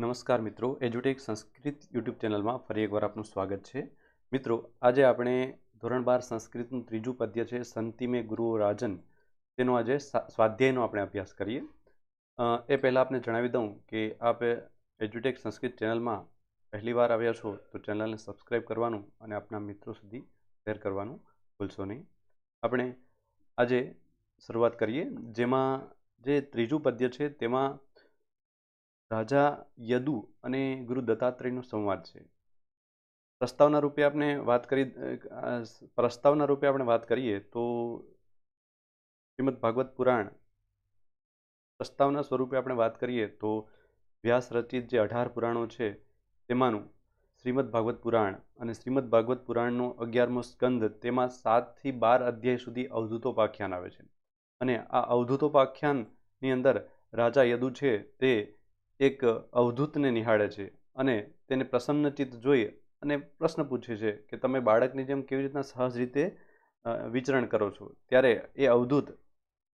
નમસ્કાર મિત્રો એજ્યુટેક સંસ્કૃત યુટ્યુબ ચેનલમાં ફરી એકવાર આપનું સ્વાગત છે. મિત્રો, આજે આપણે ધોરણ બાર સંસ્કૃતનું ત્રીજું પદ્ય છે સંતિમે ગુરુઓ રાજન. તેનો આજે સ્વાધ્યાયનો આપણે અભ્યાસ કરીએ. એ પહેલાં આપને જણાવી દઉં કે આપ એજ્યુટેક સંસ્કૃત ચેનલમાં પહેલી વાર આવ્યા છો, તો ચેનલને સબસ્ક્રાઈબ કરવાનું અને આપના મિત્રો સુધી શેર કરવાનું ભૂલશો નહીં. આપણે આજે શરૂઆત કરીએ, જેમાં જે ત્રીજું પદ્ય છે, તેમાં રાજા યદુ અને ગુરુ દત્તાત્રેયનો સંવાદ છે. પ્રસ્તાવના રૂપે આપણે વાત કરી પ્રસ્તાવના રૂપે આપણે વાત કરીએ તો શ્રીમદ ભાગવત પુરાણ પ્રસ્તાવના સ્વરૂપે આપણે વાત કરીએ તો વ્યાસ રચિત જે અઢાર પુરાણો છે તેમાંનું શ્રીમદ ભાગવત પુરાણ અને શ્રીમદ ભાગવત પુરાણનો અગિયારમો સ્કંદ તેમાં સાતથી બાર અધ્યાય સુધી અવધૂતોપાખ્યાન આવે છે. અને આ અવધૂતોપાખ્યાનની અંદર રાજા યદુ છે તે એક અવધૂતને નિહાળે છે અને તેને પ્રસન્નચિત્ત જોઈ અને પ્રશ્ન પૂછે છે કે તમે બાળકની જેમ કેવી રીતના સહજ રીતે વિચરણ કરો છો? ત્યારે એ અવધૂત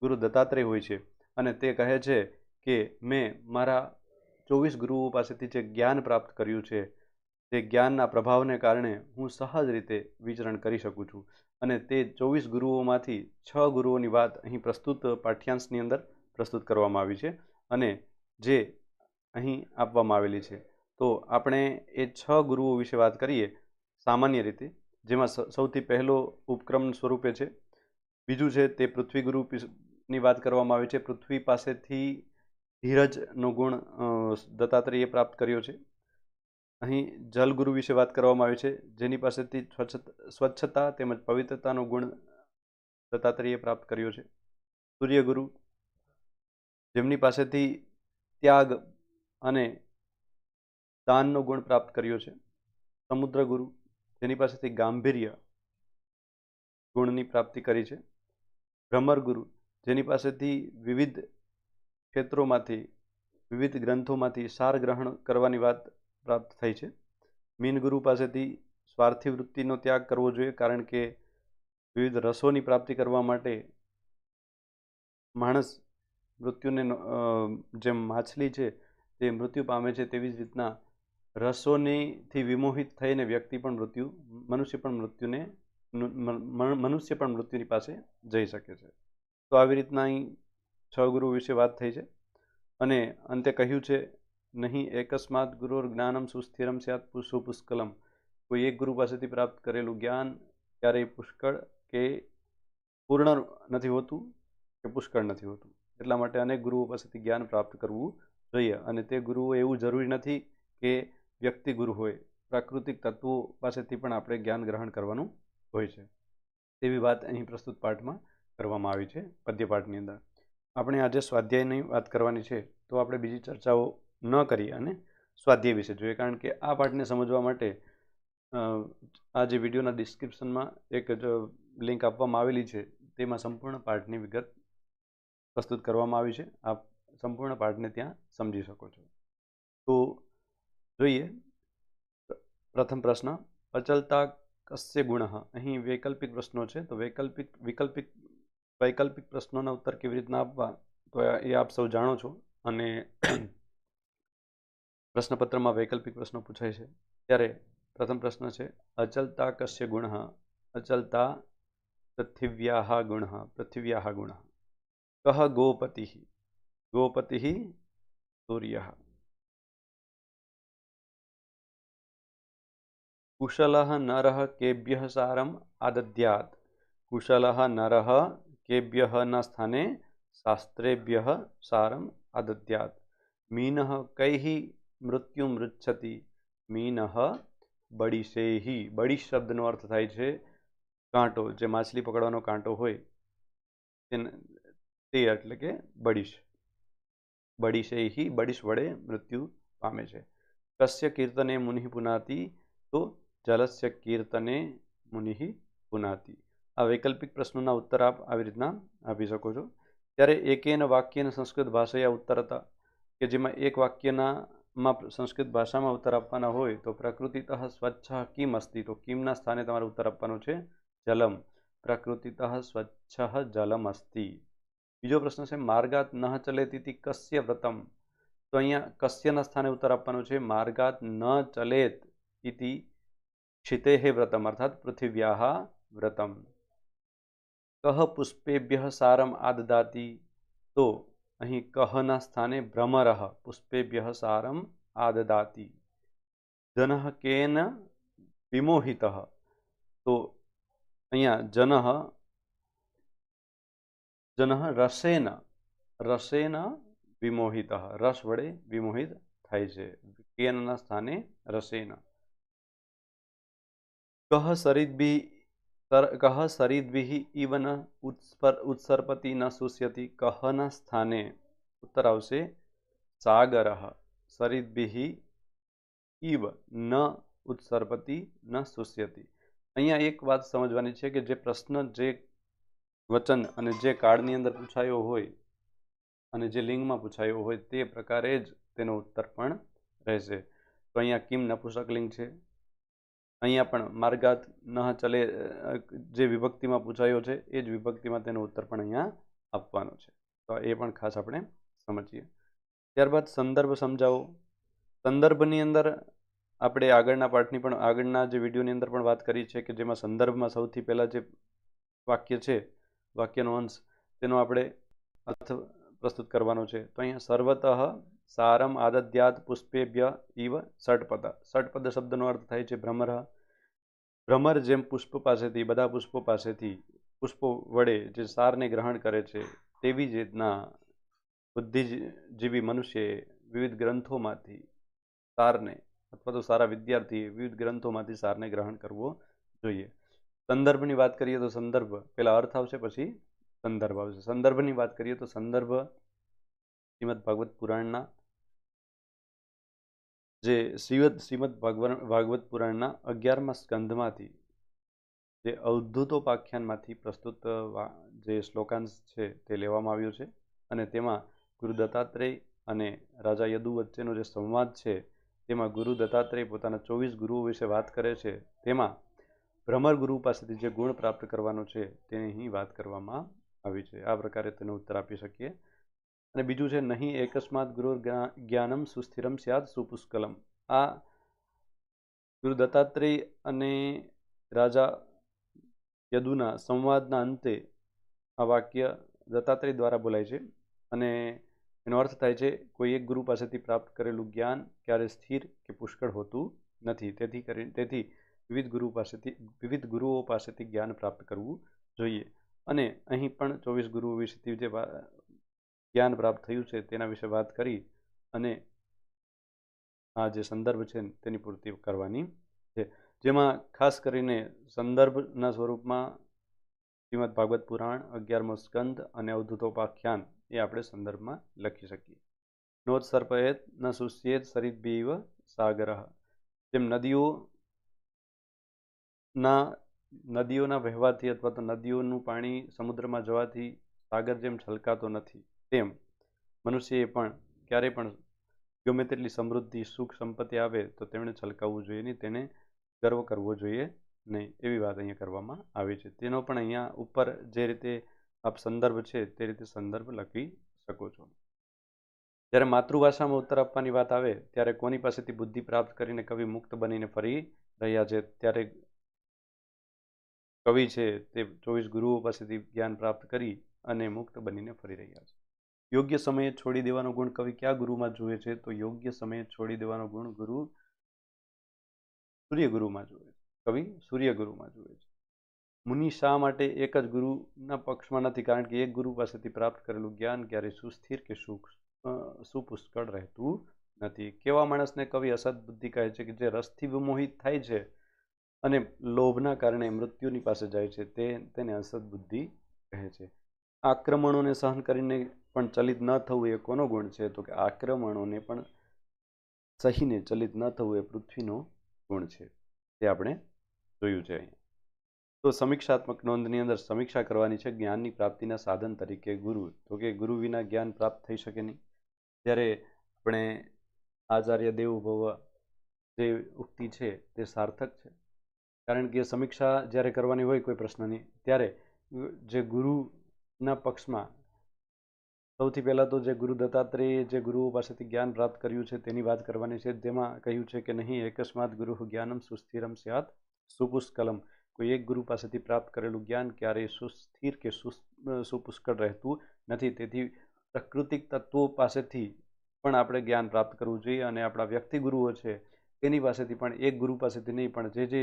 ગુરુ દત્તાત્રેય હોય છે અને તે કહે છે કે, મેં મારા ચોવીસ ગુરુઓ પાસેથી જે જ્ઞાન પ્રાપ્ત કર્યું છે, તે જ્ઞાનના પ્રભાવને કારણે હું સહજ રીતે વિચરણ કરી શકું છું. અને તે ચોવીસ ગુરુઓમાંથી છ ગુરુઓની વાત અહીં પ્રસ્તુત પાઠ્યાંશની અંદર પ્રસ્તુત કરવામાં આવી છે અને જે અહીં આપવામાં આવેલી છે. તો આપણે એ છ ગુરુઓ વિશે વાત કરીએ સામાન્ય રીતે, જેમાં સૌથી પહેલો ઉપક્રમ સ્વરૂપે છે. બીજું છે તે પૃથ્વી ગુરુ ની વાત કરવામાં આવી છે. પૃથ્વી પાસેથી ધીરજનો ગુણ દત્તાત્રેયે પ્રાપ્ત કર્યો છે. અહીં જલગુરુ વિશે વાત કરવામાં આવી છે, જેની પાસેથી સ્વચ્છ સ્વચ્છતા તેમજ પવિત્રતાનો ગુણ દત્તાત્રેયે પ્રાપ્ત કર્યો છે. સૂર્યગુરુ, જેમની પાસેથી ત્યાગ અને દાનનો ગુણ પ્રાપ્ત કર્યો છે. સમુદ્રગુરુ જેની પાસેથી ગાંભીર્ય ગુણની પ્રાપ્તિ કરી છે. ભ્રમરગુરુ જેની પાસેથી વિવિધ ક્ષેત્રોમાંથી, વિવિધ ગ્રંથોમાંથી સાર ગ્રહણ કરવાની વાત પ્રાપ્ત થઈ છે. મીનગુરુ પાસેથી સ્વાર્થી વૃત્તિનો ત્યાગ કરવો જોઈએ કારણ કે વિવિધ રસોની પ્રાપ્તિ કરવા માટે માણસ મૃત્યુને જેમ માછલી છે તે મૃત્યુ પામે છે તેવી જ રીતના રસોનીથી વિમોહિત થઈને વ્યક્તિ પણ મૃત્યુ, મનુષ્ય પણ મૃત્યુને મનુષ્ય પણ મૃત્યુની પાસે જઈ શકે છે. તો આવી રીતના અહીં છ ગુરુ વિશે વાત થઈ છે અને અંતે કહ્યું છે, નહીં, એકસ્માત ગુરુર જ્ઞાનમ સુસ્થિરમ સ્યાત સુપુષ્કલમ પુષ્કલમ? કોઈ એક ગુરુ પાસેથી પ્રાપ્ત કરેલું જ્ઞાન ક્યારેય પુષ્કળ કે પૂર્ણ નથી હોતું કે પુષ્કળ નથી હોતું. એટલા માટે અનેક ગુરુઓ પાસેથી જ્ઞાન પ્રાપ્ત કરવું જોઈએ અને તે ગુરુઓ એવું જરૂરી નથી કે વ્યક્તિ ગુરુ હોય. પ્રાકૃતિક તત્વો પાસેથી પણ આપણે જ્ઞાન ગ્રહણ કરવાનું હોય છે. તેવી વાત અહીં પ્રસ્તુત પાઠમાં કરવામાં આવી છે પદ્યપાઠની અંદર. આપણે આજે સ્વાધ્યાયની વાત કરવાની છે, તો આપણે બીજી ચર્ચાઓ ન કરી અને સ્વાધ્યાય વિશે જોઈએ. કારણ કે આ પાઠને સમજવા માટે આ જે વિડીયોના ડિસ્ક્રિપ્શનમાં એક જ લિંક આપવામાં આવેલી છે. તેમાં સંપૂર્ણ પાઠની વિગત પ્રસ્તુત કરવામાં આવી છે. આપ સંપૂર્ણ પાઠને ત્યાં સમજી શકો છો. તો જોઈએ, પ્રથમ પ્રશ્ન, અચલતા કસ્ય ગુણ? અહીં વૈકલ્પિક પ્રશ્નો છે, તો વૈકલ્પિક, વિકલ્પિક, વૈકલ્પિક પ્રશ્નોના ઉત્તર કેવી રીતના આપવા? તો એ આપ સૌ જાણો છો અને પ્રશ્નપત્રમાં વૈકલ્પિક પ્રશ્નો પૂછાય છે. ત્યારે પ્રથમ પ્રશ્ન છે, અચલતા કસ્ય ગુણ? અચલતા પૃથિવ્યા ગુણ પૃથિવ્યા ગુણ. કહ ગોપતિ? ગોપતિ સૂર્ય કુશલ નર કેભ્ય સારમ આદદ્યાત કુશલ નર કેભ્ય ન સ્થાને શાસ્ત્રેભ્ય સારમ આદદ્યાત મીન કૈ મૃત્યુ મૃચ્છતિ મીન બડિશેહી બડિશ શબ્દનો અર્થ થાય છે કાંટો જે માછલી પકડવાનો કાંટો હોય તેને તે એટલે કે બડિશ બડિશેહી બડીશ વડે મૃત્યુ પામે છે કસ્ય કીર્તને મુનિ પુનાતિ તો જલસ્ય કીર્તને મુનિ પુનાતિ આ વૈકલ્પિક પ્રશ્નોના ઉત્તર આપ આવી રીતના આપી શકો છો ત્યારે એકેન વાક્યને સંસ્કૃત ભાષાયા ઉત્તર હતા કે જેમાં એક વાક્યના માં સંસ્કૃત ભાષામાં ઉત્તર આપવાના હોય તો પ્રકૃતિતઃ સ્વચ્છ કિમ અસ્તિ તો કિમના સ્થાને તમારે ઉત્તર આપવાનો છે જલમ પ્રકૃતિતઃ સ્વચ્છ જલમ અસ્તિ બીજો પ્રશ્ન છે, માર્ગાત ન ચલેતી કસ્ય વ્રતમ. તો અહીંયા કસ્યના સ્થાને ઉત્તર આપવાનો છે, માર્ગાત ન ચલેત ઇતિ ક્ષિતેહ વ્રતમ, અર્થાત પૃથિવ્યાહ વ્રતમ. કહ પુષ્પેભ્ય સારમ આદદાતી. તો અહીં કહના સ્થાને ભ્રમરઃ, પુષ્પેભ્ય સારમ આદદાતી. જનઃ કેન વિમોહિત. તો અહીંયા જનઃ જનઃ રસેન રસેન વિમોહિત રસ વડે વિમોહિત થાય છે કેનના સ્થાને રસેન કહ સરિદ્ભિ કહ સરિદ્ભિ ઇવ ન ઉત્સર્પતિ ન શુષ્યતિ કહના સ્થાને ઉત્તર આવશે સાગર સરિદ્ભિ ઇવ ન ઉત્સર્પતિ ન શુષ્યતિ અહીંયા એક વાત સમજવાની છે કે જે પ્રશ્ન જે વચન અને જે કાળની અંદર પૂછાયો હોય અને જે લિંગમાં પૂછાયો હોય તે પ્રકારે જ તેનો ઉત્તર પણ રહેશે. તો અહીંયા કિમ નપુસક લિંગ છે. અહીંયા પણ માર્ગાત ન ચલે જે વિભક્તિમાં પૂછાયો છે, એ જ વિભક્તિમાં તેનો ઉત્તર પણ અહીંયા આપવાનો છે. તો એ પણ ખાસ આપણે સમજીએ. ત્યારબાદ સંદર્ભ સમજાવો. સંદર્ભની અંદર આપણે આગળના પાઠની પણ, આગળના જે વિડીયોની અંદર પણ વાત કરી છે કે જેમાં સંદર્ભમાં સૌથી પહેલાં જે વાક્ય છે વાક્યનો અંશ તેનો આપણે અર્થ પ્રસ્તુત કરવાનો છે. તો અહીંયા સર્વતઃ સારમ આદદ્યાત પુષ્પેભ્ય ઇવ ષટપદ. ષટપદ શબ્દનો અર્થ થાય છે ભ્રમર. ભ્રમર જેમ પુષ્પ પાસેથી, બધા પુષ્પો પાસેથી, પુષ્પો વડે જે સારને ગ્રહણ કરે છે, તેવી જ રીતના બુદ્ધિજીવી મનુષ્યએ વિવિધ ગ્રંથોમાંથી સારને, અથવા તો સારા વિદ્યાર્થીએ વિવિધ ગ્રંથોમાંથી સારને ગ્રહણ કરવો જોઈએ. સંદર્ભની વાત કરીએ તો સંદર્ભ પહેલાં અર્થ આવશે પછી સંદર્ભ આવશે. સંદર્ભની વાત કરીએ તો સંદર્ભ, શ્રીમદ ભાગવત પુરાણના જે શ્રીમદ શ્રીમદ ભાગવત પુરાણના અગિયારમા સ્કંધમાંથી જે અવધૂતોપાખ્યાનમાંથી પ્રસ્તુત જે શ્લોકાંશ છે તે લેવામાં આવ્યો છે અને તેમાં ગુરુ દત્તાત્રેય અને રાજા યદુ વચ્ચેનો જે સંવાદ છે, તેમાં ગુરુ દત્તાત્રેય પોતાના ચોવીસ ગુરુઓ વિશે વાત કરે છે. તેમાં ભ્રમર ગુરુ પાસેથી જે ગુણ પ્રાપ્ત કરવાનો છે તેની અહીં વાત કરવામાં આવી છે. આ પ્રકારે તેનો ઉત્તર આપી શકીએ. અને બીજું છે, નહીં, એકસ્માત ગુરુ જ્ઞાનમ સુસ્થિરમ સ્યાદ સુપુષ્કલમ. આ ગુરુ દત્તાત્રેય અને રાજા યદુના સંવાદના અંતે આ વાક્ય દત્તાત્રેય દ્વારા બોલાય છે. અને એનો અર્થ થાય છે, કોઈ એક ગુરુ પાસેથી પ્રાપ્ત કરેલું જ્ઞાન ક્યારે સ્થિર કે પુષ્કળ હોતું નથી. તેથી કરી, તેથી વિવિધ ગુરુ પાસેથી, વિવિધ ગુરુઓ પાસેથી જ્ઞાન પ્રાપ્ત કરવું જોઈએ. અને અહીં પણ ચોવીસ ગુરુઓ વિશેથી જે જ્ઞાન પ્રાપ્ત થયું છે તેના વિશે વાત કરી અને આ જે સંદર્ભ છે તેની પૂર્તિ કરવાની છે. જેમાં ખાસ કરીને સંદર્ભના સ્વરૂપમાં શ્રીમદ ભાગવત પુરાણ, અગિયારમો સ્કંદ અને અવધૂતોપાખ્યાન એ આપણે સંદર્ભમાં લખી શકીએ. નોત સર્પયેત ન સુષ્યેત બીવ સાગર. જેમ નદીઓ ના નદીઓના વહેવાથી અથવા તો નદીઓનું પાણી સમુદ્રમાં જવાથી સાગર જેમ છલકાતો નથી, તેમ મનુષ્યએ પણ ક્યારે પણ ગમે તેટલી સમૃદ્ધિ, સુખ, સંપત્તિ આવે તો તેમણે છલકાવવું જોઈએ નહીં તેને ગર્વ કરવો જોઈએ નહીં, એવી વાત અહીંયા કરવામાં આવી છે. તેનો પણ અહીંયા ઉપર જે રીતે આપ સંદર્ભ છે તે રીતે સંદર્ભ લખી શકો છો. જ્યારે માતૃભાષામાં ઉત્તર આપવાની વાત આવે ત્યારે કોની પાસેથી બુદ્ધિ પ્રાપ્ત કરીને કવિ મુક્ત બનીને ફરી રહ્યા છે? ત્યારે કવિ છે તે ચોવીસ ગુરુઓ પાસેથી જ્ઞાન પ્રાપ્ત કરી અને મુક્ત બનીને ફરી રહ્યા છે. યોગ્ય સમયે છોડી દેવાનો ગુણ કવિ કયા ગુરુમાં જુએ છે? તો યોગ્ય સમયે છોડી દેવાનો ગુણ ગુરુ સૂર્ય ગુરુમાં જુએ છે. કવિ સૂર્યગુરુમાં જુએ છે. મુનિ શા માટે એક જ ગુરુના પક્ષમાં નથી? કારણ કે એક ગુરુ પાસેથી પ્રાપ્ત કરેલું જ્ઞાન ક્યારેય સુસ્થિર કે સુખ સુપુષ્કળ રહેતું નથી. કેવા માણસને કવિ અસદ બુદ્ધિ કહે છે કે જે રસથી વિમોહિત થાય છે અને લોભના કારણે મૃત્યુની પાસે જાય છે, તે તેને અસદ બુદ્ધિ કહે છે. આક્રમણોને સહન કરીને પણ ચલિત ન થવું એ કોનો ગુણ છે? તો કે આક્રમણોને પણ સહીને ચલિત ન થવું એ પૃથ્વીનો ગુણ છે. તે આપણે જોયું છે અહીંયા. તો સમીક્ષાત્મક નોંધની અંદર સમીક્ષા કરવાની છે, જ્ઞાનની પ્રાપ્તિના સાધન તરીકે ગુરુ. તો કે ગુરુ વિના જ્ઞાન પ્રાપ્ત થઈ શકે નહીં. ત્યારે આપણે આચાર્ય દેવભવ જે ઉક્તિ છે, તે સાર્થક છે. કારણ કે સમીક્ષા જ્યારે કરવાની હોય કોઈ પ્રશ્નની, ત્યારે જે ગુરુના પક્ષમાં સૌથી પહેલાં તો જે ગુરુ દત્તાત્રેય જે ગુરુઓ પાસેથી જ્ઞાન પ્રાપ્ત કર્યું છે તેની વાત કરવાની છે તેમાં કહ્યું છે કે નહીં અકસ્માત ગુરુ જ્ઞાનમ સુસ્થિરમ સ્યાત સુપુષ્કલમ. કોઈ એક ગુરુ પાસેથી પ્રાપ્ત કરેલું જ્ઞાન ક્યારેય સુસ્થિર કે સુપુષ્કળ રહેતું નથી. તેથી પ્રાકૃતિક તત્વો પાસેથી પણ આપણે જ્ઞાન પ્રાપ્ત કરવું જોઈએ અને આપણા વ્યક્તિ ગુરુઓ છે તેની પાસેથી પણ, એક ગુરુ પાસેથી નહીં, પણ જે જે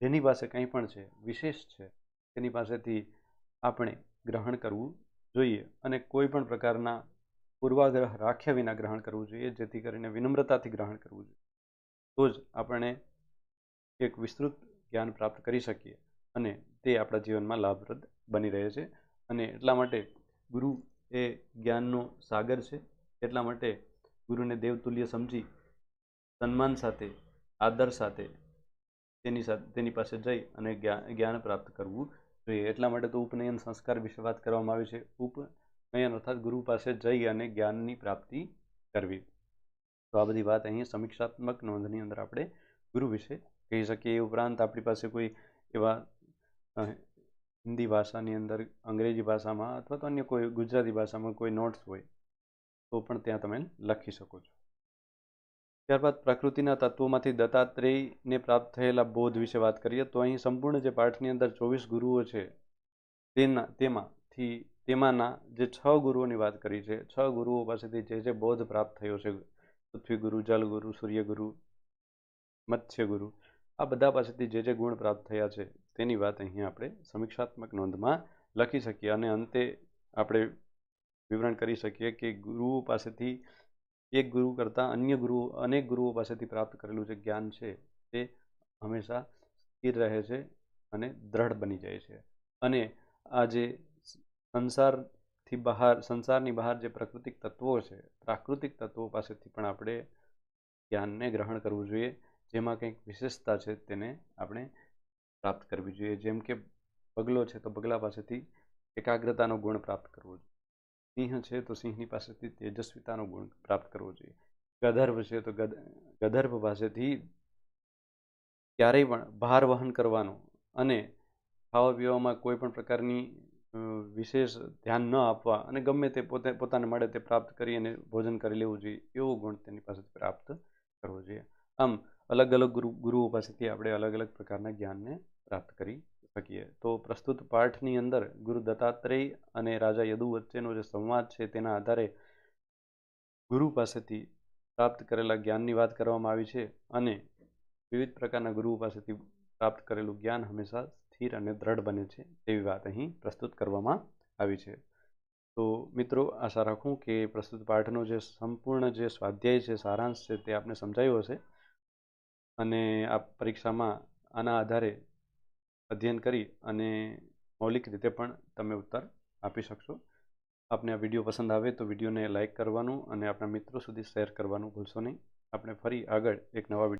જેની પાસે કંઈ પણ છે, વિશેષ છે, તેની પાસેથી આપણે ગ્રહણ કરવું જોઈએ અને કોઈ પણ પ્રકારના પૂર્વાગ્રહ રાખ્યા વિના ગ્રહણ કરવું જોઈએ, જેથી કરીને વિનમ્રતાથી ગ્રહણ કરવું જોઈએ. તો જ આપણે એક વિસ્તૃત જ્ઞાન પ્રાપ્ત કરી શકીએ અને તે આપણા જીવનમાં લાભપ્રદ બની રહે છે. અને એટલા માટે ગુરુ એ જ્ઞાનનો સાગર છે. એટલા માટે ગુરુને દેવતુલ્ય સમજી, સન્માન સાથે, આદર સાથે તેની સાથે તેની પાસે જઈ અને જ્ઞાન પ્રાપ્ત કરવું જોઈએ. એટલા માટે તો ઉપનયન સંસ્કાર વિશે વાત કરવામાં આવી છે. ઉપનયન અર્થાત ગુરુ પાસે જઈ અને જ્ઞાનની પ્રાપ્તિ કરવી. તો આ બધી વાત અહીં સમીક્ષાત્મક નોંધની અંદર આપણે ગુરુ વિશે કહી શકીએ. એ ઉપરાંત આપણી પાસે કોઈ એવા હિન્દી ભાષાની અંદર, અંગ્રેજી ભાષામાં અથવા તો અન્ય કોઈ ગુજરાતી ભાષામાં કોઈ નોટ્સ હોય તો પણ ત્યાં તમે લખી શકો છો. ત્યારબાદ પ્રકૃતિના તત્વોમાંથી દત્તાત્રેયને પ્રાપ્ત થયેલા બોધ વિશે વાત કરીએ, તો અહીં સંપૂર્ણ જે પાઠની અંદર ચોવીસ ગુરુઓ છે, તેના, તેમાંથી, તેમાંના જે છ ગુરુઓની વાત કરી છે, છ ગુરુઓ પાસેથી જે જે બોધ પ્રાપ્ત થયો છે, પૃથ્વી ગુરુ, જલ ગુરુ, સૂર્ય ગુરુ, મત્સ્ય ગુરુ, આ બધા પાસેથી જે જે ગુણ પ્રાપ્ત થયા છે, તેની વાત અહીં આપણે સમીક્ષાત્મક નોંધમાં લખી શકીએ અને અંતે આપણે વિવરણ કરી શકીએ કે ગુરુઓ પાસેથી એક ગુરુ કરતાં અન્ય ગુરુઓ, અનેક ગુરુઓ પાસેથી પ્રાપ્ત કરેલું જે જ્ઞાન છે તે હંમેશા સ્થિર રહે છે અને દ્રઢ બની જાય છે. અને આ જે સંસારથી બહાર, સંસારની બહાર જે પ્રાકૃતિક તત્વો છે, પ્રાકૃતિક તત્વો પાસેથી પણ આપણે જ્ઞાનને ગ્રહણ કરવું જોઈએ, જેમાં કંઈક વિશેષતા છે તેને આપણે પ્રાપ્ત કરવી જોઈએ. જેમ કે બગલો છે તો બગલા પાસેથી એકાગ્રતાનો ગુણ પ્રાપ્ત કરવો જોઈએ. સિંહ છે, તો સિંહની પાસેથી તેજસ્વીતાનો ગુણ પ્રાપ્ત કરવો જોઈએ. ગધર્ભ છે, તો ગધર્ભ પાસેથી ક્યારેય પણ ભાર વહન કરવાનો અને ખાવા પીવામાં કોઈ પણ પ્રકારની વિશેષ ધ્યાન ન આપવા અને ગમે તે પોતે, પોતાને મળે તે પ્રાપ્ત કરી અને ભોજન કરી લેવું જોઈએ, એવો ગુણ તેની પાસેથી પ્રાપ્ત કરવો જોઈએ. આમ અલગ અલગ ગુરુ, ગુરુઓ પાસેથી આપણે અલગ અલગ પ્રકારના જ્ઞાનને પ્રાપ્ત કરી શકીએ. તો પ્રસ્તુત પાઠની અંદર ગુરુ દત્તાત્રેય અને રાજા યદુ વચ્ચેનો જે સંવાદ છે તેના આધારે ગુરુ પાસેથી પ્રાપ્ત કરેલા જ્ઞાનની વાત કરવામાં આવી છે અને વિવિધ પ્રકારના ગુરુઓ પાસેથી પ્રાપ્ત કરેલું જ્ઞાન હંમેશા સ્થિર અને દ્રઢ બને છે તેવી વાત અહીં પ્રસ્તુત કરવામાં આવી છે. તો મિત્રો, આશા રાખું કે પ્રસ્તુત પાઠનો જે સંપૂર્ણ જે સ્વાધ્યાય છે, સારાંશ છે તે આપને સમજાયો હશે અને આ પરીક્ષામાં આના આધારે અધ્યયન કરી અને મૌલિક રીતે પણ તમે ઉત્તર આપી શકશો. આપને આ વીડિયો પસંદ આવે તો વિડીયોને લાઇક કરવાનું અને આપણા મિત્રો સુધી શેર કરવાનું ભૂલશો નહીં. આપણે ફરી આગળ એક નવા